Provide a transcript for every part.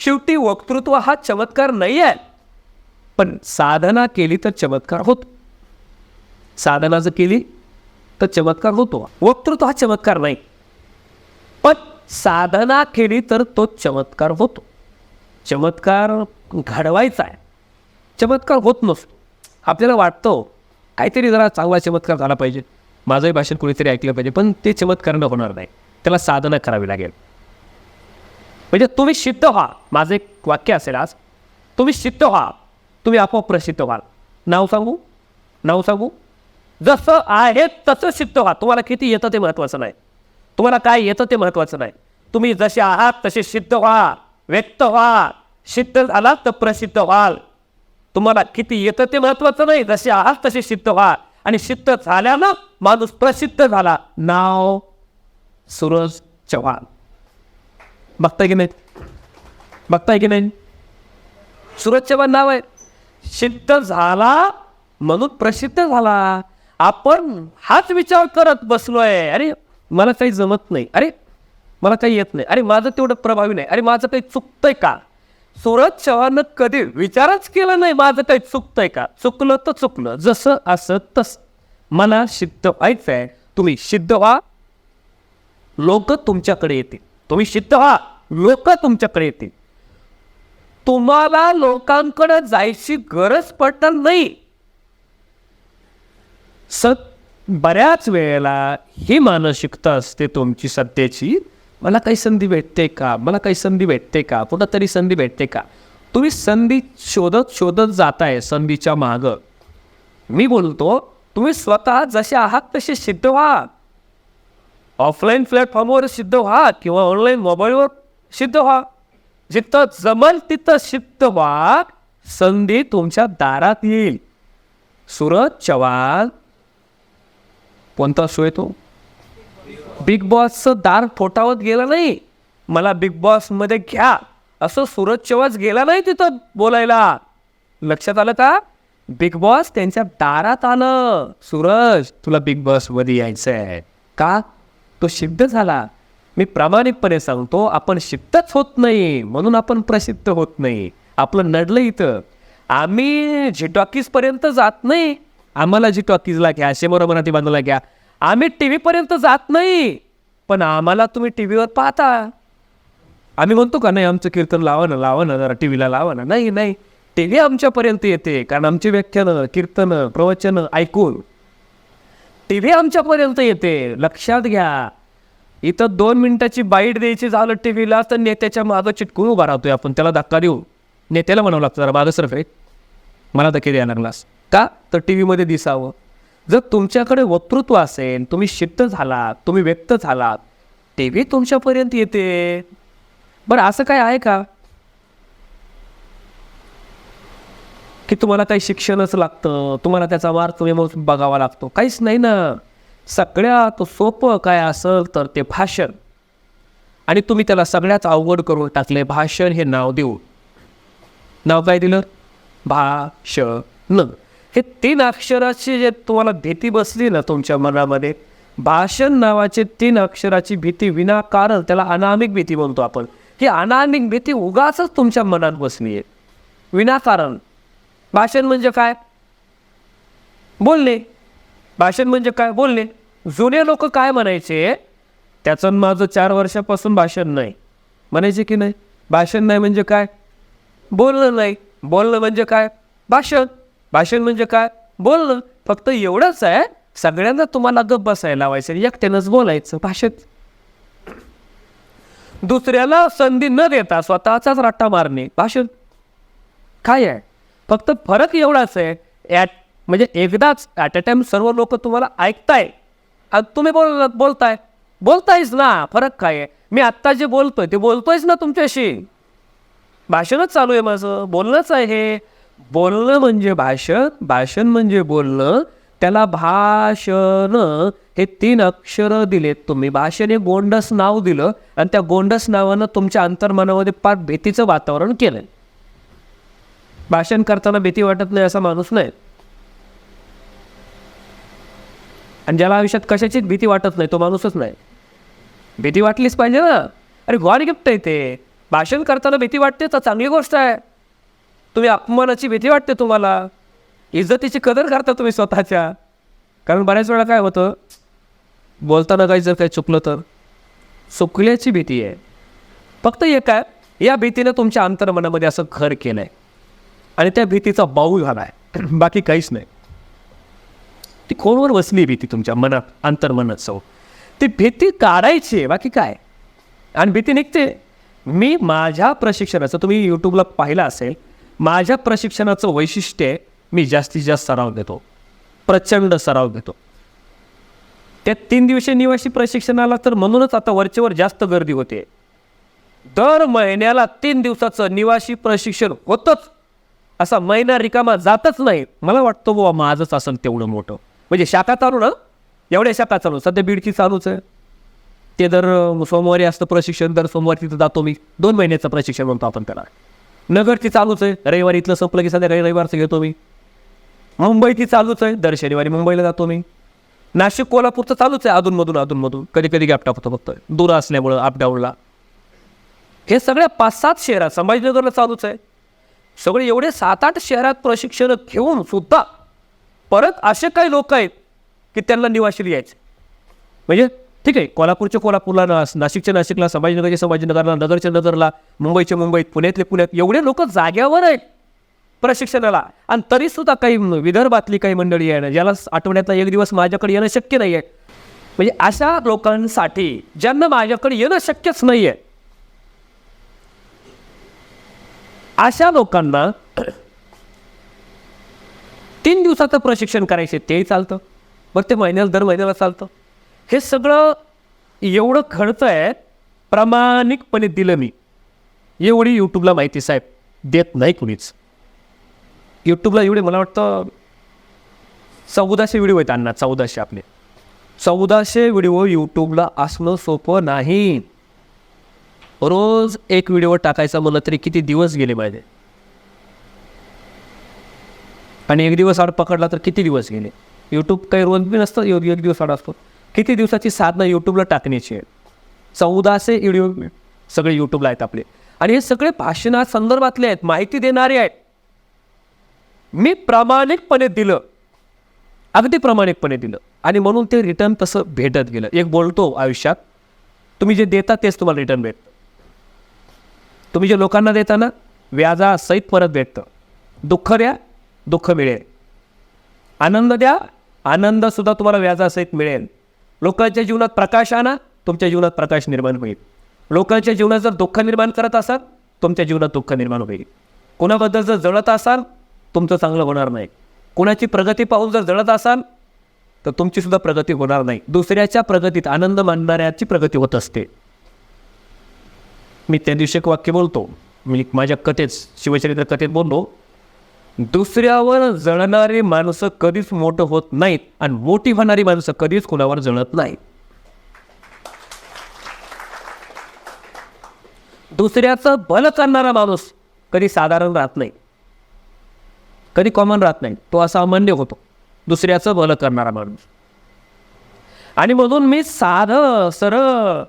शेवटी वक्तृत्व हा चमत्कार नाही आहे पण साधना केली तर चमत्कार होतो. साधना जर केली तर चमत्कार होतो. वक्तृत्व हा चमत्कार नाही. पण साधना केली तर तो चमत्कार होतो. चमत्कार घडवायचा आहे. चमत्कार होत नसतो. आपल्याला वाटतं काहीतरी जरा चांगला चमत्कार झाला पाहिजे. माझंही भाषण कुणीतरी ऐकलं पाहिजे पण ते चमत्कारानं होणार नाही. त्याला साधना करावी लागेल. म्हणजे तुम्ही सिद्ध व्हा माझं एक वाक्य असेल आज. तुम्ही सिद्ध व्हा तुम्ही आपोआप प्रसिद्ध व्हाल. नाव सांगू? नाव सांगू? जसं आहे तसं सिद्ध व्हा. तुम्हाला किती येतं ते महत्त्वाचं नाही. तुम्हाला काय येतं ते महत्त्वाचं नाही. तुम्ही जसे आहात तसे सिद्ध व्हा व्यक्त व्हा सिद्ध झाला तर प्रसिद्ध व्हाल. तुम्हाला किती येतं ते महत्त्वाचं नाही. जसे आहात तसे सिद्ध व्हा आणि सिद्ध झाल्यानं माणूस प्रसिद्ध झाला. नाव सूरज चव्हाण. बघताय की नाही बघताय की नाही? सूरज चव्हाण नाव आहे. सिद्ध झाला म्हणून प्रसिद्ध झाला. आपण हाच विचार करत बसलोय. अरे मला काही जमत नाही. अरे मला काही येत नाही. अरे माझं तेवढं प्रभावी नाही. अरे माझं काही चुकतंय का? सूरज चव्हाणनं कधी विचारच केला नाही माझं काही चुकतंय का? चुकलं तर चुकलं. जसं असं तसं. मला सिद्ध व्हायचं आहे तुम्ही सिद्ध व्हा. लोक तुमच्याकडे येतील. तुम्ही सिद्ध व्हा. लोक तुमच्याकडे येतील. तुम्हाला लोकांकडे जायची गरज पडणार नाही. स बऱ्याच वेळेला ही मानसिकता असते तुमची सध्याची मला काही संधी भेटते का? मला काही संधी भेटते का? कुठंतरी संधी भेटते का? तुम्ही संधी शोधत शोधत जाताय संधीच्या मागं. मी बोलतो तुम्ही स्वतः जसे आहात तसे सिद्ध व्हा. ऑफलाईन प्लॅटफॉर्मवर सिद्ध व्हा किंवा ऑनलाईन मोबाईलवर सिद्ध व्हा जिथं जमल तिथं सिद्ध व्हा संधी तुमच्या दारात येईल. सूरज चव्हाण. कोणता शो आहे बिग बॉसचं दार फोटावत गेलं नाही. मला बिग बॉसमध्ये घ्या. असं सूरज चव्हाण गेला नाही तिथं बोलायला. लक्षात आलं का? बिग बॉस त्यांच्या दारात आलं. सूरज तुला बिग बॉसमध्ये यायचं आहे का? तो सिद्ध झाला. मी प्रामाणिकपणे सांगतो आपण शिकतच होत नाही म्हणून आपण प्रसिद्ध होत नाही. आपलं नडलं इथं. आम्ही झिटॉकीजपर्यंत जात नाही. आम्हाला झिटॉकीजला घ्या शेमोरा मराठी बांधूला घ्या. आम्ही टी व्हीपर्यंत जात नाही. पण आम्हाला तुम्ही टी व्हीवर पाहता. आम्ही म्हणतो का नाही आमचं कीर्तन लावा ना लावा ना जरा टी व्हीला लावा ना. नाही नाही. टी व्ही आमच्यापर्यंत येते कारण आमची व्याख्यानं कीर्तनं प्रवचनं ऐकून. टी व्ही आमच्यापर्यंत येते. लक्षात घ्या. इथं दोन मिनिटाची बाईट द्यायची झालं टी व्हीला तर नेत्याच्या मागं चिटकून उभा राहतोय आपण. त्याला धक्का देऊ. नेत्याला म्हणावं लागतं जरा मागं सरफे मला धक्के द्या लागलास का? तर टी व्हीमध्ये दिसावं. जर तुमच्याकडे वक्तृत्व असेल तुम्ही सिद्ध झालात तुम्ही व्यक्त झालात टी व्ही तुमच्यापर्यंत येते. बरं असं काय आहे का? की तुम्हाला काही शिक्षणच लागतं तुम्हाला त्याचा वार तुम्ही बघावा लागतो. काहीच नाही ना. सगळ्यात सोपं काय असेल तर ते भाषण. आणि तुम्ही त्याला सगळ्यात अवघड करून टाकले भाषण हे नाव देऊ नाव काय दिलं? भाषण. हे तीन अक्षराची जे तुम्हाला भीती बसली ना तुमच्या मनामध्ये भाषण नावाचे तीन अक्षराची भीती विनाकारण त्याला अनामिक भीती बोलतो आपण. ही अनामिक भीती उगाच तुमच्या मनात बसली आहे विनाकारण भाषण म्हणजे काय? बोलणे. भाषण म्हणजे काय? बोलणे. जुने लोक काय म्हणायचे? त्याचं माझं चार वर्षापासून भाषण नाही. म्हणायचे की नाही? भाषण नाही म्हणजे काय? बोलणं नाही. बोलणं म्हणजे काय? भाषण. भाषण म्हणजे काय? बोलणं. फक्त एवढंच आहे सगळ्यांना तुम्हाला गप बसायला लावायचं एकट्यानंच बोलायचं. भाषेत दुसऱ्याला संधी न देता स्वतःचाच रट्टा मारणे. भाषण. काय आहे? फक्त फरक एवढाच आहे. ॲट म्हणजे एकदाच ॲट अ टाइम सर्व लोक तुम्हाला ऐकताय. तुम्ही बोल बोलताय. बोलतायच ना फरक काय आहे? मी आत्ता जे बोलतोय ते बोलतोयच ना तुमच्याशी? भाषणच चालू आहे माझं बोलणंच आहे हे. बोलणं म्हणजे भाषण भाषण म्हणजे बोलणं. त्याला भाषण हे तीन अक्षर दिलेत तुम्ही. भाषण हे गोंडस नाव दिलं आणि त्या गोंडस नावानं तुमच्या अंतर्मनामध्ये फार भीतीचं वातावरण केलं भाषण करताना भीती वाटत नाही असा माणूस नाही. आणि ज्याला आयुष्यात कशाचीच भीती वाटत नाही तो माणूसच नाही. भीती वाटलीच पाहिजे ना. अरे गॉड गिफ्ट आहे ते. भाषण करताना भीती वाटते तर चांगली गोष्ट आहे. तुम्ही अपमानाची भीती वाटते तुम्हाला. इज्जतीची कदर करता तुम्ही स्वतःच्या. कारण बऱ्याच वेळा काय होतं बोलताना काही जर काही चुकलं तर चुकल्याची भीती आहे. फक्त एक आहे या भीतीनं तुमच्या अंतर्मनामध्ये असं घर केलं आहे आणि त्या भीतीचा बाऊ झाला आहे बाकी काहीच नाही. ती कोणवर बसली भीती तुमच्या? मनात अंतर्मनात सौ ती भीती काढायची आहे बाकी काय? आणि भीती निघते. मी माझ्या प्रशिक्षणाचं तुम्ही यूट्यूबला पाहिलं असेल माझ्या प्रशिक्षणाचं वैशिष्ट्य मी जास्तीत जास्त सराव घेतो. प्रचंड सराव घेतो. त्या तीन दिवशी निवासी प्रशिक्षणाला तर म्हणूनच आता वरचेवर जास्त गर्दी होते. दर महिन्याला तीन दिवसाचं निवासी प्रशिक्षण होतंच. असा महिना रिकामा जातच नाही. मला वाटतं बुवा माझंच असेल तेवढं मोठं. म्हणजे शाखा चालू ना? एवढ्या शाखा चालू. सध्या बीडची चालूच आहे. ते दर सोमवारी असतं प्रशिक्षण दर सोमवारी तिथं जातो मी. दोन महिन्याचं प्रशिक्षण म्हणतो आपण त्याला. नगरची चालूच आहे. रविवारी इथलं संपलं की संध्याकाळी रविवारचं घेतो मी. मुंबईची चालूच आहे. दर शनिवारी मुंबईला जातो मी. नाशिक कोल्हापूरचं चालूच आहे अधूनमधून अधूनमधून. कधी कधी गॅप टाकतो फक्त. दूर असल्यामुळं अपडाऊनला हे सगळ्या पाच सात शहरात संभाजीनगरला चालूच आहे. सगळे एवढे सात आठ शहरात प्रशिक्षण घेऊन सुद्धा परत असे काही लोक आहेत की त्यांना निवाशी यायचे म्हणजे ठीक आहे कोल्हापूरच्या कोल्हापूरला नाशिकच्या नाशिकला संभाजीनगरच्या संभाजीनगरला नगरच्या नगरला मुंबईच्या मुंबईत पुण्यातले पुण्यात एवढे लोक जाग्यावर आहेत प्रशिक्षणाला. आणि तरीसुद्धा काही विदर्भातली काही मंडळी आहे ना ज्याला आठवड्यातला एक दिवस माझ्याकडे येणं शक्य नाही आहे. म्हणजे अशा लोकांसाठी ज्यांना माझ्याकडे येणं शक्यच नाही आहे. अशा लोकांना दिवसाचं प्रशिक्षण करायचे तेही चालतं. बरं ते महिन्याला दर महिन्याला चालतं. हे सगळं एवढं खर्च आहे प्रामाणिकपणे दिलं मी. एवढी यूट्यूबला माहिती साहेब देत नाही कुणीच. यूट्यूबला एवढे मला वाटतं चौदाशे व्हिडिओ आहेत अण्णा चौदाशे आपले. चौदाशे व्हिडिओ यूट्यूबला असणं सोपं नाही. रोज एक व्हिडिओ टाकायचा म्हणलं तरी किती दिवस गेले माझे आणि एक दिवस आड पकडला तर किती दिवस गेले? यूट्यूब काही रोज बी नसतं एक एक दिवस आड असतो. किती दिवसाची साधना यूट्यूबला टाकण्याची आहे चौदाशे व्हिडिओ सगळे यूट्यूबला आहेत आपले. आणि हे सगळे भाषणा संदर्भातले आहेत माहिती देणारे आहेत. मी प्रामाणिकपणे दिलं. अगदी प्रामाणिकपणे दिलं. आणि म्हणून ते रिटर्न तसं भेटत गेलं. एक बोलतो आयुष्यात तुम्ही जे देता तेच तुम्हाला रिटर्न भेटतं. तुम्ही जे लोकांना देता ना व्याजासहित परत भेटतं. दुःख द्या दुःख मिळेल. आनंद द्या आनंदसुद्धा तुम्हाला व्याजासहित मिळेल. लोकांच्या जीवनात प्रकाश आणा तुमच्या जीवनात प्रकाश निर्माण होईल. लोकांच्या जीवनात जर दुःख निर्माण करत असाल तुमच्या जीवनात दुःख निर्माण होईल. कोणाबद्दल जर जळत असाल तुमचं चांगलं होणार नाही. कोणाची प्रगती पाहून जर जळत असाल तर तुमचीसुद्धा प्रगती होणार नाही. दुसऱ्याच्या प्रगतीत आनंद मानणाऱ्याची प्रगती होत असते. मी त्या दिवशी एक वाक्य बोलतो. मी माझ्या कथेत शिवचरित्र कथेत बोललो. दुसऱ्यावर जळणारी माणसं कधीच मोठं होत नाहीत आणि मोठी होणारी माणसं कधीच कोणावर जळत नाहीत. दुसऱ्याचं भलं करणारा माणूस कधी साधारण राहत नाही. कधी कॉमन राहत नाही. तो असा अमान्य होतो. दुसऱ्याचं भलं करणारा माणूस. आणि म्हणून मी साधं सरळ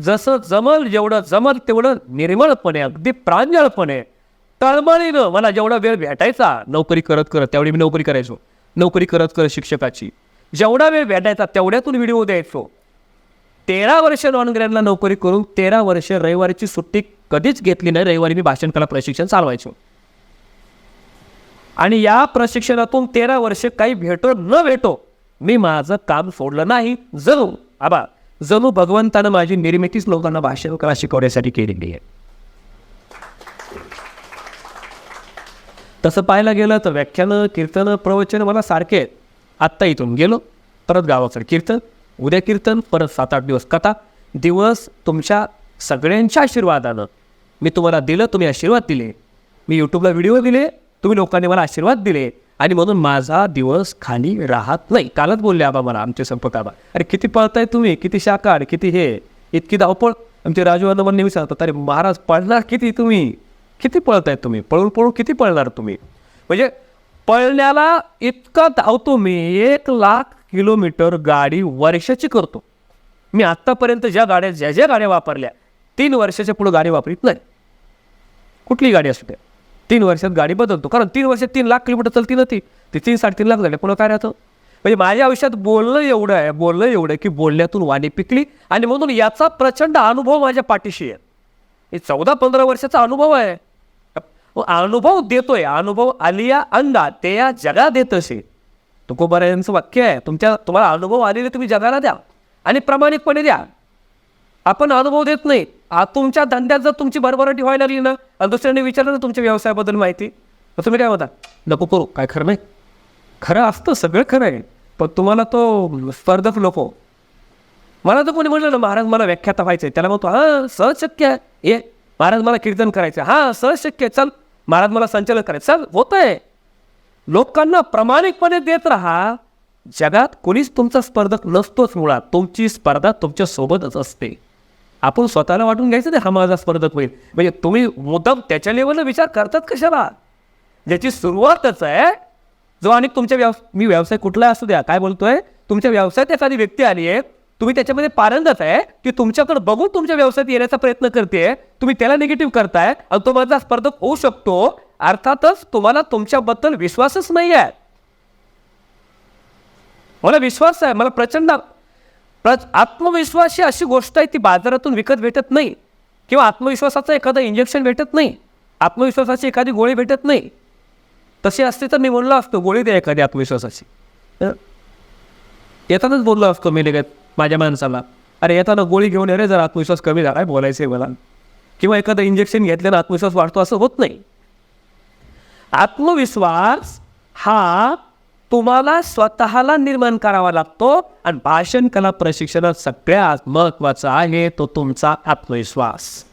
जसं जमल जेवढं जमल तेवढं निर्मळपणे अगदी प्रांजळपणे तळमळीनं मला जेवढा वेळ भेटायचा नोकरी करत करत त्यावेळी मी नोकरी करायचो. नोकरी करत करत शिक्षकाची. जेवढा वेळ भेटायचा तेवढ्यातून व्हिडिओ द्यायचो. तेरा वर्ष नॉन ग्रॅडला नोकरी करून तेरा वर्ष रविवारीची सुट्टी कधीच घेतली नाही रविवारी मी भाषण कला प्रशिक्षण चालवायचो. आणि या प्रशिक्षणातून तेरा वर्ष काही भेटो न भेटो मी माझं काम सोडलं नाही. जणू आबा जणू भगवंतानं माझी निर्मितीच लोकांना भाषण कला शिकवण्यासाठी केलेली आहे. तसं पाहायला गेलं तर व्याख्यानं कीर्तनं प्रवचन मला सारखे आहेत. आत्ता इथून गेलो परत गावाकडे कीर्तन उद्या कीर्तन परत सात आठ दिवस कथा दिवस तुमच्या सगळ्यांच्या आशीर्वादानं. मी तुम्हाला दिलं तुम्ही आशीर्वाद दिले. मी यूट्यूबला व्हिडिओ दिले तुम्ही लोकांनी मला आशीर्वाद दिले. आणि म्हणून माझा दिवस खाली राहत नाही. कालच बोलले आबा मला आमचे संपर्क आबा. अरे किती पळताय तुम्ही? किती शाकाड किती हे? इतकी धावपळ? आमचे राजू मला नेहमी सांगतात अरे महाराज पळणार किती तुम्ही? किती पळताय तुम्ही? पळून पळून किती पळणार तुम्ही? म्हणजे पळण्याला इतका धावतो मी एक लाख किलोमीटर गाडी वर्षाची करतो. मी आत्तापर्यंत ज्या गाड्या ज्या ज्या गाड्या वापरल्या तीन वर्षाच्या पुढे गाडी वापरीत नाही. कुठली गाडी असू द्या. तीन वर्षात गाडी बदलतो. कारण तीन वर्षात तीन लाख किलोमीटर चालती ना ती ती तीन साडेतीन लाख झाले. पुन्हा काय राहतं? म्हणजे माझ्या आयुष्यात बोलणं एवढं आहे बोलणं एवढं आहे की बोलण्यातून वाणी पिकली आणि म्हणून याचा प्रचंड अनुभव माझ्या पाठीशी आहे. हे चौदा पंधरा वर्षाचा अनुभव आहे. अनुभव देतोय. अनुभव आलिया अंदा ते या जगा देत असे. तुकोबारा वाक्य आहे. तुमच्या तुम्हाला अनुभव आलेले तुम्ही जगाला द्या. आणि प्रामाणिकपणे द्या. आपण अनुभव देत नाही. आ तुमच्या धंद्यात जर तुमची भरभराटी व्हायला लागली ना आणि दुसऱ्याने विचारलं ना तुमच्या व्यवसायाबद्दल माहिती तर तुम्ही काय म्हणता? नको करू. काय खरं नाही. खरं असतं सगळं खरं आहे. पण तुम्हाला तो स्पर्धक नको. मला तर कोणी म्हणलं ना महाराज मला व्याख्याता व्हायचं आहे त्याला म्हणतो हां सहज शक्य आहे. ये महाराज मला कीर्तन करायचं आहे हां सहज शक्य आहे. चल महाराज मला संचालन करायचं. सर होत आहे लोकांना प्रामाणिकपणे देत राहा. जगात कोणीच तुमचा स्पर्धक नसतोच मुळात. तुमची स्पर्धा तुमच्या सोबतच असते. आपण स्वतःला वाटून घ्यायचं ते हा माझा स्पर्धक होईल. म्हणजे तुम्ही मुद्दाम त्याच्या लेवलला विचार करतात कशाला? ज्याची सुरुवातच आहे जो आणि तुमच्या व्यवस मी व्यवसाय कुठला असू द्या काय बोलतोय तुमच्या व्यवसायात एखादी व्यक्ती आली आहे तुम्ही त्याच्यामध्ये पारंगत आहे की तुमच्याकडे बघून तुमच्या व्यवसायात येण्याचा प्रयत्न करते तुम्ही त्याला निगेटिव्ह करताय आणि तो माझा स्पर्धक होऊ शकतो. अर्थातच तुम्हाला तुमच्याबद्दल विश्वासच नाही आहे मला विश्वास आहे मला प्रचंड प्र आत्मविश्वास ही अशी गोष्ट आहे ती बाजारातून विकत भेटत नाही. किंवा आत्मविश्वासाचं एखादं इंजेक्शन भेटत नाही. आत्मविश्वासाची एखादी गोळी भेटत नाही. तशी असते तर मी बोललो असतो गोळी द्या एखादी आत्मविश्वासाची. येतातच येतानाच बोललो असतो मी लगेच. माझ्या माणसाला. अरे येताना गोळी घेऊन अरे जर आत्मविश्वास कमी झाला आहे बोलायचं आहे मला. किंवा एखादं इंजेक्शन घेतल्यानं आत्मविश्वास वाढतो असं होत नाही. आत्मविश्वास हा तुम्हाला स्वतःला निर्माण करावा लागतो आणि भाषण कला प्रशिक्षणात सगळ्यात महत्त्वाचा आहे तो तुमचा आत्मविश्वास.